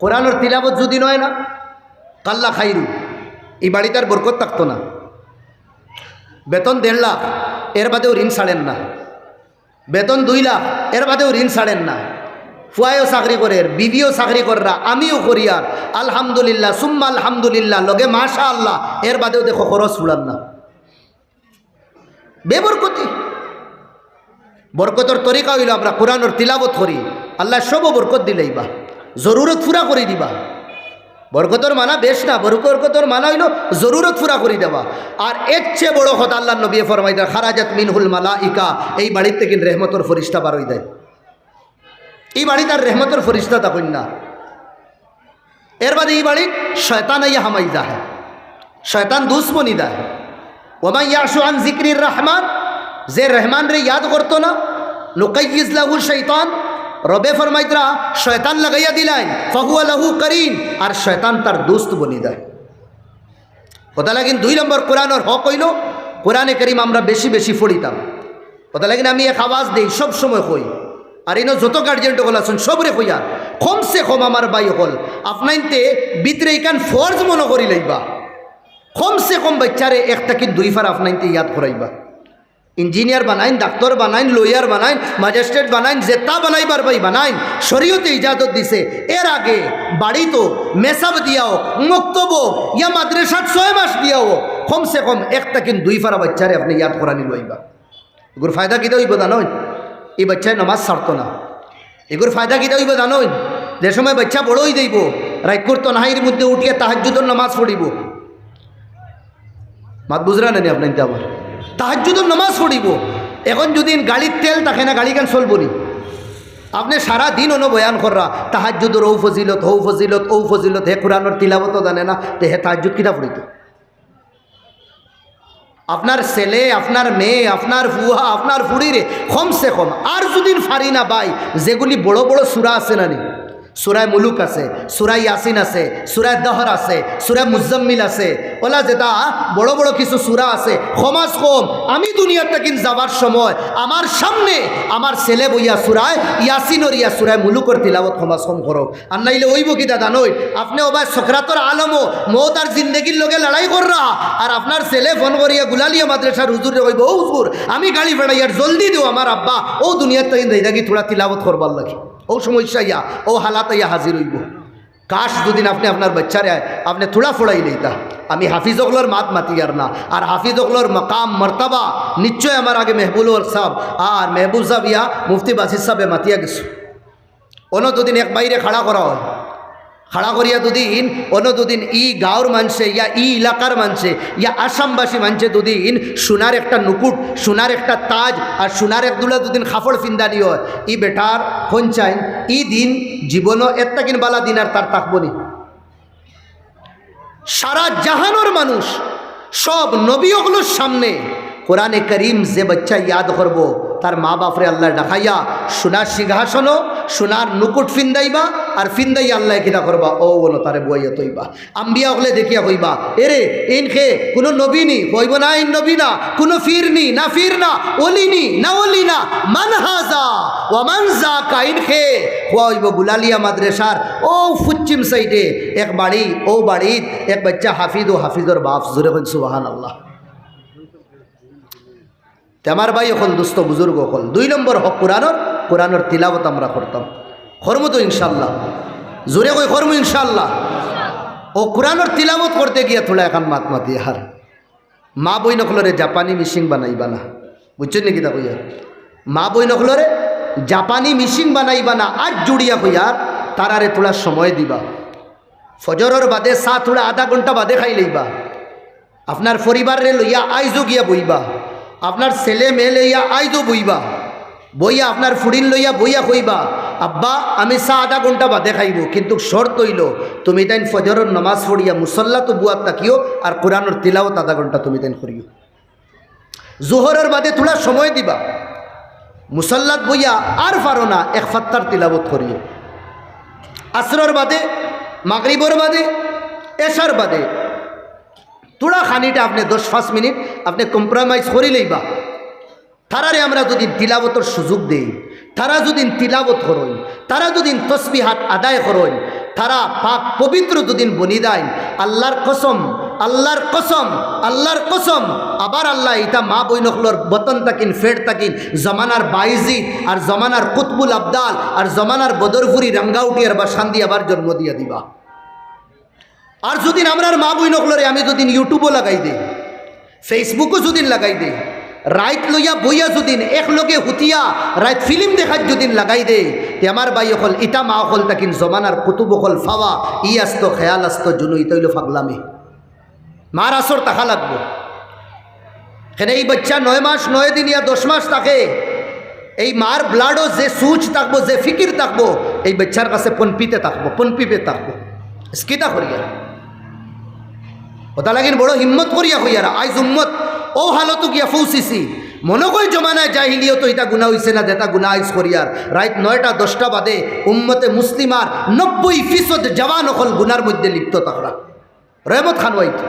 কোরআনের তিলাবত যদি নয় না, কাল্লা খাইরু। এই বাড়িটার বরকত থাকতো না। বেতন দেড় লাখ, এর বাদেও ঋণ ছাড়েন না। বেতন দুই লাখ, এর বাদেও ঋণ ছাড়েন না। ফুয়াইও চাকরি করে, বিবিও চাকরি কররা আমিও করি আর। আলহামদুলিল্লাহ, সুম্মা আলহামদুলিল্লাহ, লগে মাশা আল্লাহ এর বাদেও দেখো খরচ ফুড়ান না। বেবরকতি। বরকতর তরিকা হইল আমরা কোরআনর তিলাবত করি। আল্লাহ সব বরকত দিলেই বা। জরুরত ফুরা করে দিবা। বরকতর মানা বেশ না, বরকতর মানা হইল জরুরত ফুরা করে দেওয়া। আর এর চেয়ে বড় কথা আল্লাহ নবী ফরমাই দেয়, খারাজাত মিনহুল মালা ইকা এই বাড়িতে কিন্তু রেহমতর ফরিস্তা বার হয়ে দেয় এই বাড়ি তার রেহমতর ফরিস্তা তখন না। এর বাদে এই বাড়ি শয়তান আইয়া হামাই দা হ্যাঁ শয়তান দুশ্মনী দেয় ওমাই ইয়াসু আন জিক্রির রহমান, যে রহমান রে ইয়াদ করতো না নুকাইজ লাহু শৈতান রবে ফরমাইতরা, শয়তান লাগাইয়া দিলাইন ফাহুয়া লাহু করিন, আর শয়তান তার দোস্ত বনি দেয়। কথা লাগিন, দুই নম্বর কোরআনের হক হইল, কোরআনে করিম আমরা বেশি বেশি ফড়িতাম কথা লাগিন, আমি এক আওয়াজ দিই, সব সময় কই। আর ইনো যত গার্জিয়ান হল আছেন, সবরে কইয়া কমসে কম আমার বাই হল আপনাইতে বিতরে ইকান ফর্জ মনে করি লইবা। কমসে কম বাচ্চারে, একটা কি দুই ফার আপনাইতে ইয়াদ করাইবা ইঞ্জিনিয়ার বানাইন, ডাক্তার বানাইন, লয়ার বানাইন, ম্যাজিস্ট্রেট বানাইন, জেতা বানাইবার ভাই বানাইন। শরীয়তে ইজাজত দিছে। এর আগে বাড়ি তো মেসাব দিয়াও, মক্তব, ইয়া মাদ্রাসাত ছয় মাস দিয়াও। কমসে কম একটা কিন্তু দুই ফারা বাচ্চারে আপনি ইয়াদ করানি লইবা। এগুর ফায়দা কিতা হইব জানোই? এই বাচ্চায় নমাজ ছাড়তো না। এগুর ফায়দা কিতা হইব জানোই? যে সময় বাচ্চা বড়ই দেব রাইকুর তনহাইয়ের মধ্যে উঠিয়ে তাহাজুদর নামাজ পড়িব। মাত বুঝরা নানি আপনার আমার তাহাজুদর নামাজ পড়িব। এখন যদি গাড়ির তেল থাকে না, গাড়ি কেন চলব নি? আপনি সারা দিন অনু বয়ান কররা তাহাজুদর ঔ ফজিলত হৌ ফজিলত, ঔ ফজিলত, হে কোরআনের তিলাবত জানে না, তে হে তাহাজুদ কিনা পড়িত? আপনার ছেলে, আপনার মেয়ে, আপনার ফুহা আপনার ফুড়িরে কমসে কম আর যদি ফারি না বাই, যেগুলি বড় বড় সুরা আছে না নি? সুরায় মুলুক আছে সুরাই ইয়াসিন আছে, সুরায় দহর আছে, সুরায় মুজাম্মিল আছে। ওলা যেটা বড় বড় কিছু সুরা আছে। সমাজ কম, আমি দুনিয়ার থেকে যাবার সময় আমার সামনে আমার ছেলে বইয়া সুরায় ইয়াসিনর ইয়া সুরায় মুলুকর তিলাবত সমাজ কম করো। আর নাইলে ওইব কি দাদা নই? আপনি ওবাই সখরাতর আলমও মৌ তার জিন্দগির লগে লড়াই কররা। আর আপনার ছেলে ফোন করিয়া গুলালিয়া মাদ্রাসার হুজুরে কইব, ও হুজুর, আমি গাড়ি ফেড়াইয়ার জলদি দিও আমার আব্বা। ও দুনিয়ার থেকে দেখি থোড়া তিলাবত করবার লাগে। ও সমস্যা ইয়া, ও হালাত ইয়া হাজির হইব। কাশ দুদিন আপনি আপনার বাচ্চারে আপনি থোড়া ফোড়াই লইতা। আমি হাফিজ অকলর মাত মাতিয়ার না, আর হাফিজ অকলর মকাম, মর্তাবা, নিশ্চয় আমার আগে মেহবুল সাহ আর মেহবুব সাহ ইয়া মুফতি বাসির সাহেবে মাতিয়া গেছো। অন্য দুদিন এক বাইরে খাড়া করা হয়। খাড়া করিয়া দুদিন, অন্য দুদিন ই গাঁওর মানছে, ইয়া ই এলাকার মানছে, ইয়া আসামবাসী মানছে দুদিন, সোনার একটা নুকুট, সোনার একটা তাজ আর সোনার এক দুলা দুদিন খাফড় ফিন্দানি হয় ই বেটার চাইন ই দিন জীবনও একটা কিন বালা দিন আর তার তাকবনি সারা জাহানোর মানুষ সব নবীগুলোর সামনে কোরআনে করিম যে বাচ্চা ইয়াদ করব তার মা বাপরে আল্লাহ ডাকাইয়া সোনার সিংহাসনও সোনার নুকুট ফিন্দাইবা আর ফিন্দাই আল্লাহ কিনা করবা। ও বলো, তারে বইয়া তৈবা। আম্বিয়া হলে দেখিয়া কইবা এরে ইনখে কোনো নবীনি, কইব না ইন নবী না, কোনো ফিরনি, না ফির না ওলিনি না অলি না মান হাজা ও মান যা কাইন খে হইব গুলালিয়া মাদ্রাসার, ও পশ্চিম সাইডে, এক বাড়ি, ও বাড়িত এক বাচ্চা হাফিজ ও হাফিজর বাপ, জোরে সুবাহান আল্লাহ আমার ভাই অকল দুস্থ বুজুর্গ হল দুই নম্বর হক কোরআনর কোরআনর তিলাবত আমরা করতাম। কর্ম তো ইনশাল্লাহ জোরে কই কর্ম ইনশাল্লাহ ও কোরআনর তিলাবত করতে গিয়া থোড়া এখন মাত মাতি, হার। মা বই নকলরে জাপানি মিশিং বানাইবা না। বুঝছেন নাকি তা কইয়া? মা বই নকলরে জাপানি মিশিং বানাইবা না, আর জুড়িয়া কইয়ার তারারে তোলা সময় দিবা। ফজরের বাদে চা থোড়া আধা ঘণ্টা বাদে খাই লইবা। আপনার পরিবারে লইয়া আইজো গিয়া বইবা। আপনার ছেলে মেয়ে লইয়া আইজো বইবা, বইয়া আপনার ফুড়িন লইয়া বইয়া কইবা, আব্বা, আমি চা আধা ঘণ্টা বাদে খাইব, কিন্তু শর্ত হইল, তুমি তাইন ফজরের নমাজ পড়িয়া মুসল্লা তো বুয়াত তাকিও আর কোরআনের তিলাওত আধা ঘণ্টা তুমি তাইন করিও। জোহরের বাদে তোলা সময় দিবা মুসল্লাত বইয়া আর পারো না, এক ফাত্তার তিলাবত করিও। আসরর বাদে, মাগরিবর বাদে, এশার বাদে তোড়া খানিটা আপনি দশ পাঁচ মিনিট আপনি কম্প্রোমাইজ করি লইবা। তারারে আমরা যদি তিলাবতর সুযোগ দেই, তারা যদি তিলাবত করইন তারা যদি তসবি হাত আদায় করইন তারা পাক পবিত্র দুদিন বনি দেয়। আল্লাহর কসম আল্লাহর কসম আল্লাহর কসম। আবার আল্লাহ এটা মা বৈনকলর বতন তাকিন, ফের তাকিন, জমানার বাইজি আর জমানার কুতবুল আবদাল আর জমানার বদরপুরি রাঙ্গাউটি আর বা শান্তি আবার জন্ম দিয়া দিবা। আর যদি আমরার মা বৈনকলরে আমি যদি ইউটিউবও লাগাই দিই ফেসবুকও যদি লাগাই দিই রাইত লইয়া বইয়া যদিন একলগে হুতিয়া, রাইত ফিল্ম দেখার যদিন লাগাই দে। তে আমার বাই অকল ইটা, মা অকল তাকিন জমানার কুতুব অকল ফাওয়া, ই আস্ত, খেয়াল আস্ত জুনু ইতইল ফাগলামে। মার আসর তাকা লাগবো। কেন এই বাচ্চা নয় মাস, নয় দিন ইয়া দশ মাস থাকে। এই মার ব্লাডও যে সুচ থাকব, যে ফিকির থাকব, এই বাচ্চার কাছে পনপিতে থাকব, পনপিপে থাকব। স্কিতা করিয়া। ওটা লাগিন বড় হিম্মত করিয়া হইয়ারা আইজ উম্মত, ও হালত গিয়া ফৌসিসি। মনে কই জমানায় জাহিলিও তো এটা গুণা হইছে না, যেটা গুণা আইস করিয়ার রাইত নয়টা, দশটা বাদে উম্মতে মুসলিমার নব্বই ফিসদ জওয়ান অকল গুনার মধ্যে লিপ্ত তাকরা। রহমত খান ওয়াইত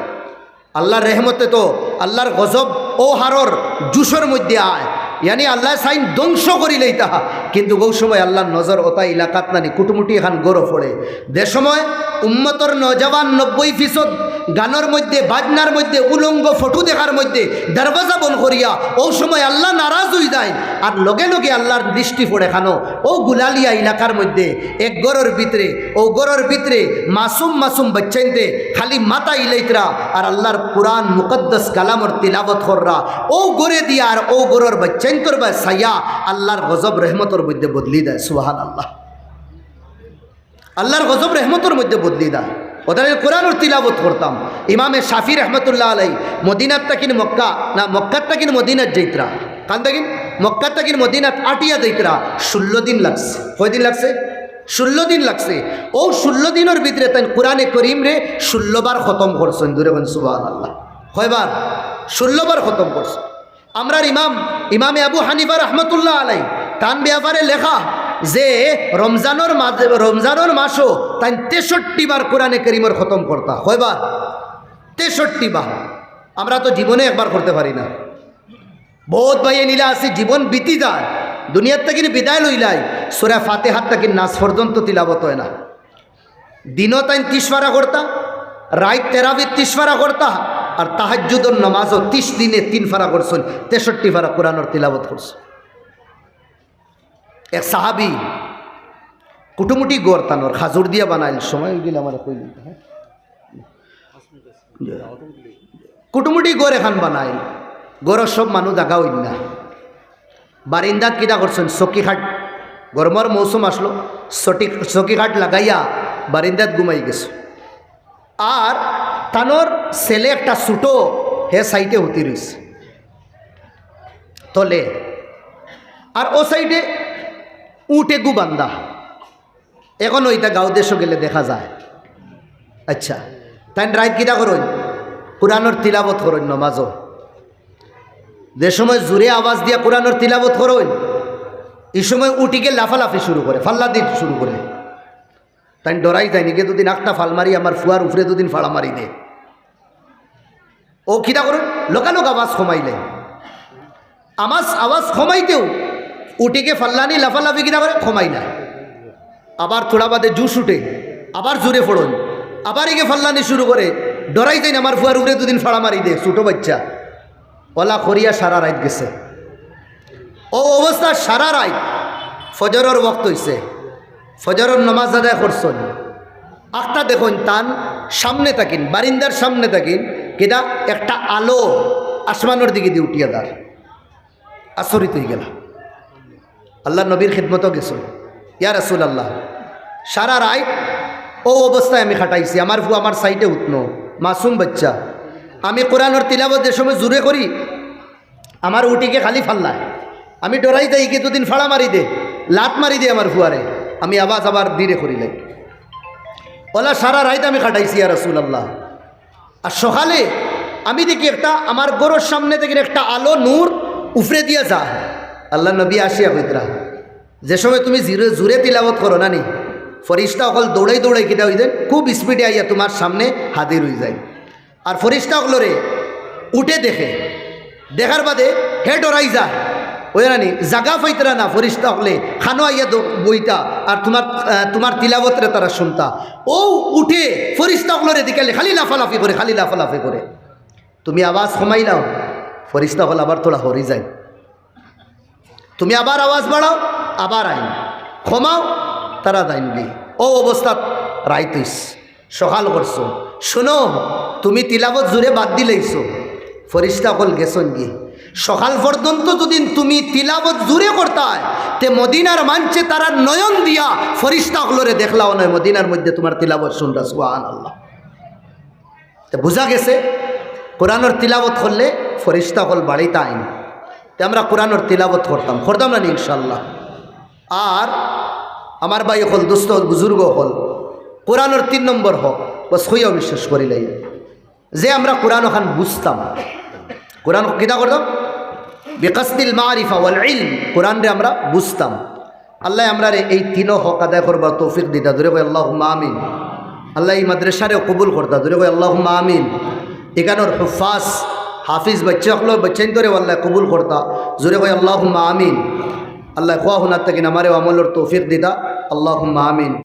আল্লাহর রেহমতে তো আল্লাহর গজব ও হারর জুসর মধ্যে আয়। ইয়ানি আল্লাহ সাইন ধ্বংস করিলেই তাহা। কিন্তু গৌ সময় আল্লাহর নজর ওতা এলাকাত নানি কুটুমুটি এখান গরো পড়ে দে সময় উম্মতর নজওয়ান নব্বই ফিসদ গানের মধ্যে, বাজনার মধ্যে, উলঙ্গ ফটো দেখার মধ্যে দরওয়াজা বন করিয়া ও সময় আল্লাহ নারাজ হয়ে যায়। আর লগে লগে আল্লাহর দৃষ্টি পড়ে খানো। ও গুলালিয়া এলাকার মধ্যে, এক গরর ভিতরে, ও গরর ভিতরে মাসুম মাসুম বাচ্চাইতে খালি মাতা ইলাইতরা আর আল্লাহর কোরআন মুকদ্দস কালামর তিলাবত কররা। ও গরে দিয়া আর ও গরর বাচ্চাইন্তর বা সাইয়া আল্লাহর গজব, রহমতর মধ্যে বদলি দেয় সুহান আল্লাহ আল্লাহর গজব রহমতর মধ্যে বদলি দেয়। ওদের কোরআনুর তিলাবত করতাম। ইমামে শাফি রহমতুল্লাহ আলাই মদিনাত তাকিন মক্কা, না মক্কাত তাকিন মদিনাত যাইতরা। কান তাকিন? মক্কাত তাকিন মদিনাত আটিয়া যাইতরা। ষোলো দিন লাগছে। কয়দিন লাগছে? ষোলো দিন লাগছে। ও ষোলো দিনের ভিতরে তাই কোরআনে করিম রে ষোলোবার খতম করছেন। দূরে বন সুবাহ আল্লাহ কয়বার ষোলোবার খতম করছে। আমরার ইমাম, ইমামে আবু হানিফা রহমতুল্লাহ আলাই তান ব্যাপারে লেখা যে রমজানোর মাঝে, রমজানোর মাসও তাই তেষট্টি বার কোরআনে করিমর খতম করতা। কয়বার? তেষট্টি বার। আমরা তো জীবনে একবার করতে পারি না। বহুত ভাইয়ে নিলা আসি, জীবন বিতি যায়। দুনিয়ার থেকে বিদায় লইলাই, সোরা ফাতে হাত তাকে নাচ পর্যন্ত তিলাবত হয় না। দিনও তাই তিসফারা করতা, রাইত তেরাবির তিসফারা করতা, আর তাহাজুদর নমাজও তিস দিনে তিন ফারা করছেন, তেষট্টি ফারা কোরআনর তিলাবত করছে। এক সাহাবি কুটুমুটি গোরতানোর খাজুর দিয়া বানাইল। সময় দিল আমার কইল হ্যাঁ? কুটুমুটি গোর এখান বানাইল। গোরর সব মানুষ জাগা হইল না। বারিন্দাত কিতা করছেন? চকিঘাট গরমর মৌসুম আসলো। চটি চকিঘাট লাগাইয়া বারিন্দাত ঘুমাই গেছে। আর তানোর ছেলে একটা ছুটো হে সাইডে হতি রয়েছে তলে। আর ও সাইডে উটে গু বান্দা। এখন ওইটা গাঁও দেশও গেলে দেখা যায়। আচ্ছা তাই রাইত কিতা করুন? কোরআনোর তিলাবত করুন নমাজও। যে সময় জোরে আওয়াজ দিয়া কোরআনোর তিলাবত করুন, এই সময় উটিকে লাফালাফি শুরু করে ফাল্লা দিতে শুরু করে। তাই ডরাই যায় নিকে দুদিন একটা ফাল মারি, আমার ফুয়ার উফরে দুদিন ফাড়া মারি দে। ও কিতা করুন? লোকালোক আওয়াজ কমাইলে। আমার আওয়াজ কমাইতেও উটিকে ফাল্লানি, লাফালাফি কিনা করে কমাই না। আবার থোড়া বাদে জুস উঠে, আবার জোরে ফোড়ন, আবার একে ফাল্লানি শুরু করে। ডরাই যাই আমার ফুয়ার উফরে দুদিন ফাড়া মারি দে, ছোটো বাচ্চা। ওলা করিয়া সারা রাত গেছে। ও অবস্থা, সারা রাত ফজরের বক্ত হইছে। ফজরের নমাজ আদায় করছেন। আখটা দেখুন তান সামনে থাকিন বারিন্দার সামনে থাকিন কেটা একটা আলো আসমানের দিকে দিয়ে উঠিয়া দাঁড়। আচরিত হয়ে গেল আল্লাহ নবীর খেদমতও গেছ। ইয়া রাসুল আল্লাহ সারা রায় ও অবস্থায় আমি খাটাইছি, আমার ফু আমার সাইডে উঠনো, মাসুম বাচ্চা। আমি কোরআনর তিলাবত যে সময় জুড়ে করি, আমার উটিকে খালি ফাল্লায়। আমি ডরাই যাই কি দুদিন ফাড়া মারি দে, লাত মারি দে আমার ফুয়ারে আমি আবাজ আবার দিরে করিলাই ওলা সারা রাইত আমি খাটাইছি আর রসুল আল্লাহ আর সকালে আমি দেখি একটা, আমার গরুর সামনে দেখি একটা আলো নূর উফরে দিয়া যা আল্লাহ নবী আসিয়া কইতরা যে সময় তুমি জিরে, জুরে তিলাবত করো না নি ফরিস্তা অকল দৌড়াই দৌড়াই কিতা হয়ে যায়, খুব স্পিডে আইয়া তোমার সামনে হাজির হয়ে যায়। আর ফরিস্তা অকলরে উঠে দেখে, দেখার বাদে হে ডরাই যায় ওই রানি জাগা পাইতরা না, ফরিস্তা হলে খানো আইয়া বইতা, আর তোমার তোমার তিলাবতরে তারা শুনতা। ও উঠে ফরিস্তা হলরে দিকে খালি লাফালাফি করে, খালি লাফালাফি করে। তুমি আওয়াজ কমাইলাও ফরিস্তা হল আবার তোরা হরি যায়। তুমি আবার আওয়াজ বাড়াও। আবার আইন। ক্ষমাও, তারা দাইনবি। ও অবস্থা রাইতইস সকাল করছ। শোনো, তুমি তিলাবত জুড়ে বাদ দিলেইছো ফরিস্তা কল গেছন গিয়ে সকাল পর্যন্ত যদি তুমি তিলাবত জুড়ে করতায়, তে মদিনার মানছে তারা নয়ন দিয়া ফরিস্তা হলরে দেখলাও নয়। মদিনার মধ্যে তোমার তিলাবত শুনরা সুহান আল্লাহ তে বোঝা গেছে, কোরআনর তিলাবত করলে ফরিস্তা হল বাড়িতে আইন। তে আমরা কোরআনর তিলাবত করতাম। করতাম নি ইনশাল্লাহ আর আমার ভাই হল, দুস্থ হল, বুজুর্গ হল, কোরআনর তিন নম্বর হোক, বস হইয়াও বিশ্বাস করিলাই যে আমরা কোরআন ওখান বুঝতাম, কোরআন কিতা করতাম? বিকাস্তিল মারিফা ওয়াল ইলম কোরআন রে আমরা বুঝতাম। আল্লাহ আমরা রে এই তিনও হক আদায় করবার তৌফিক দিতা। দূরে কই আল্লাহ আমিন। আল্লাহ এই মাদ্রাসারেও কবুল করতা। দূরে কই আল্লাহ আমিন। এখানোর হুফাস হাফিজ বাচ্চা হলো বাচ্চাইন ধরে আল্লাহ কবুল করতা। জোরে কই আল্লাহ আমিন। আল্লাহ খোয়া হুনার থেকে নামারে আমলর তৌফিক দিদা। আল্লাহ আমিন।